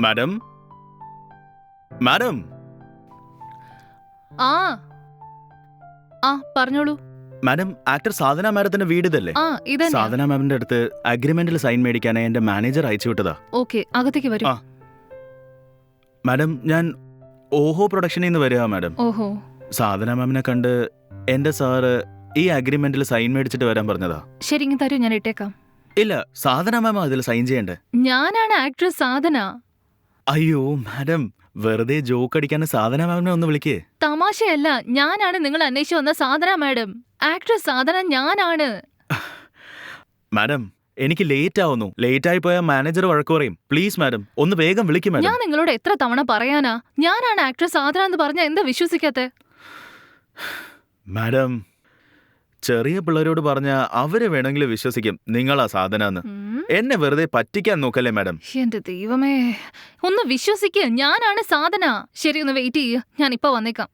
Madam madam ആ. ആ പറഞ്ഞോളൂ. മാഡം ആക്ടർ സാധന മാഡത്തിന്റെ വീട് ഇതല്ലേ? ആ ഇതന്നെ. സാധന മാമിന്റെ അടുത്ത് അഗ്രിമെന്റിൽ സൈൻ മേടിക്കാനായി എന്റെ മാനേജർ അയച്ചു വിട്ടതാ. ഓക്കെ അകത്തേക്ക് വരൂ. ആ. മാഡം ഞാൻ ഓഹോ പ്രൊഡക്ഷനിൽ നിന്ന് വരിക മാഡം ഓഹോ. സാധന മാമിനെ കണ്ട് എന്റെ സാറ് ഈ അഗ്രിമെന്റിൽ സൈൻ മേടിച്ചിട്ട് വരാൻ പറഞ്ഞതാ. ശരി ഇങ്ങ് തരൂ ഞാൻ ഇട്ടേക്കാം. ഇല്ല സാധന മാമ അതിൽ സൈൻ ചെയ്യണ്ടേ? ഞാനാണ് ആക്ട്രസ് സാധന. അയ്യോ മാഡം. വെറുതെ ജോക്ക് അടിക്കാൻ സാധന മാമിനെ ഒന്ന് വിളിക്കേ. തമാശയല്ല ഞാനാണ് നിങ്ങൾ അന്വേഷിച്ചു വന്ന സാധന മാഡം. ആക്ട്രസ് സാധന ഞാനാണ്. മാഡം എനിക്ക് ലേറ്റ് ആവുന്നു. ലേറ്റ് ആയി പോയാൽ മാനേജർ വഴക്ക് പറയും. പ്ലീസ് മാഡം ഒന്ന് വേഗം വിളിക്കും മാഡം. ഞാൻ നിങ്ങളോട് എത്ര തവണ പറയാനാ? ഞാനാണ് ആക്ട്രസ് സാധന എന്ന് പറഞ്ഞ എന്താ വിശ്വസിക്കാത്ത? മാഡം ചെറിയ പിള്ളേരോട് പറഞ്ഞ അവരെ വേണമെങ്കിൽ വിശ്വസിക്കും. നിങ്ങളാ സാധന എന്ന് ഉം, എന്നെ വെറുതെ പറ്റിക്കാൻ നോക്കല്ലേ മാഡം? എന്റെ ദൈവമേ. ഒന്ന് വിശ്വസിക്ക്. ഞാനാണ് സാധന. ശരി ഒന്ന് വെയിറ്റ് ചെയ്യ. ഞാൻ ഇപ്പൊ വന്നേക്കാം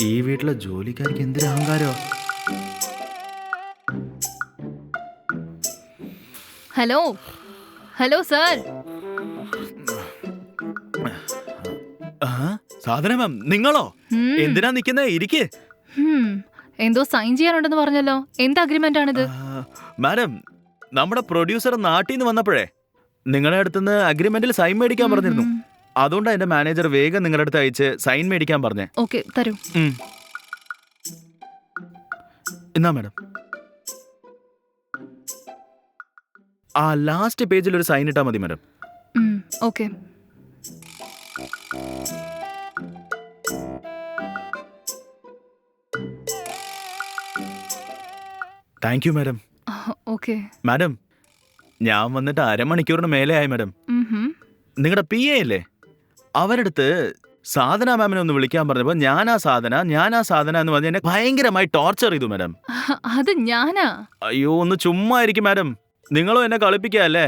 ഈ വീട്ടിലെ ജോലിക്കാർക്ക് എന്തൊരു അഹങ്കാരോ? Hello. Hello sir. Sadhana ma'am നിങ്ങളോ എന്തിനാ നിക്കുന്നേ? ഇരിക്കേ. എന്തോ സൈൻ ചെയ്യാനുണ്ടെന്ന് പറഞ്ഞല്ലോ. എന്ത് അഗ്രിമെന്റ് ആണിത്? മാഡം നമ്മുടെ പ്രൊഡ്യൂസർ നാട്ടിൽ നിന്ന് വന്നപ്പോഴേ നിങ്ങളുടെ അടുത്തുനിന്ന് അഗ്രിമെന്റിൽ സൈൻ മേടിക്കാൻ പറഞ്ഞിരുന്നു. അതുകൊണ്ടാണ് എന്റെ മാനേജർ വേഗം നിങ്ങളുടെ അടുത്ത് അയച്ച് സൈൻ മേടിക്കാൻ പറഞ്ഞേ. ഓക്കെ തരൂ. എന്നാ മാഡം? ആ ലാസ്റ്റ് പേജിൽ ഒരു സൈൻ ഇട്ടാ മതി madam. Okay thank you madam okay madam ഞാൻ വന്നിട്ട് അരമണിക്കൂറിന് മേലെ ആയി മാഡം നിങ്ങളുടെ പി എ അല്ലേ അവരടുത്ത് സാധന മാമിനെ ഒന്ന് വിളിക്കാൻ പറഞ്ഞപ്പോൾ ഞാനാ സാധന ഞാനാ സാധന എന്ന് പറഞ്ഞ് എന്നെ ഭയങ്കരമായി ടോർച്ചർ ചെയ്തു മാഡം അത് ഞാനാ? അയ്യോ ഒന്ന് ചുമ്മാ ഇരിക്കും മാഡം നിങ്ങളും എന്നെ കളിപ്പിക്കല്ലേ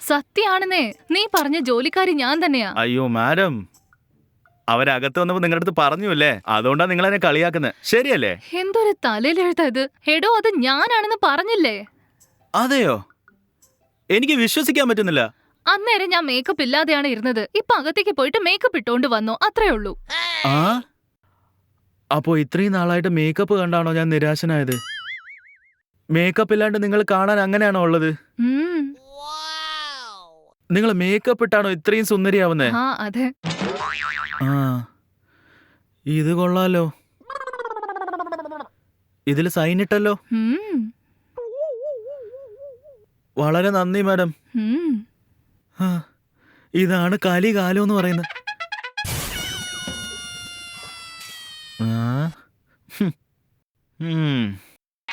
സത്യാണെന്നേ നീ പറഞ്ഞ ജോലിക്കാരി ഞാൻ തന്നെയാ. അയ്യോ മാഡം അവരകത്ത് വന്നപ്പോ നിങ്ങളുടെ അടുത്ത് പറഞ്ഞു അല്ലേ? അതുകൊണ്ടാണ് നിങ്ങൾ എന്നെ കളിയാക്കുന്നത് ശരിയല്ലേ? എന്തൊരു തലയിലെഴുത്താ ഇത് എടോ അത് ഞാനാണെന്ന് പറഞ്ഞില്ലേ? അതെയോ? എനിക്ക് വിശ്വസിക്കാൻ പറ്റുന്നില്ല. അന്നേരം ഞാൻ മേക്കപ്പ് ഇല്ലാതെയാണ് ഇരുന്നത്. ഇപ്പൊ അകത്തേക്ക് പോയിട്ട് മേക്കപ്പ് ഇട്ടോണ്ട് വന്നു അത്രേ ഉള്ളൂ. ആ? അപ്പോ ഇത്രയും നാളായിട്ട് മേക്കപ്പ് കണ്ടാണോ ഞാൻ നിരാശനായത്? മേക്കപ്പ് ഇല്ലാണ്ട് നിങ്ങൾ കാണാൻ അങ്ങനെയാണോ ഉള്ളത്? ഉം, നിങ്ങൾ മേക്കപ്പ് ഇട്ടാണോ ഇത്രയും സുന്ദരിയാവുന്നേ? ആ അതെ. ആ. ഇത് കൊള്ളാലോ. ഇതിൽ സൈൻ ഇട്ടല്ലോ. വളരെ നന്ദി മാഡം. ആ, ഇതാണ് കലി കാലം എന്ന് പറയുന്നത്. ആ.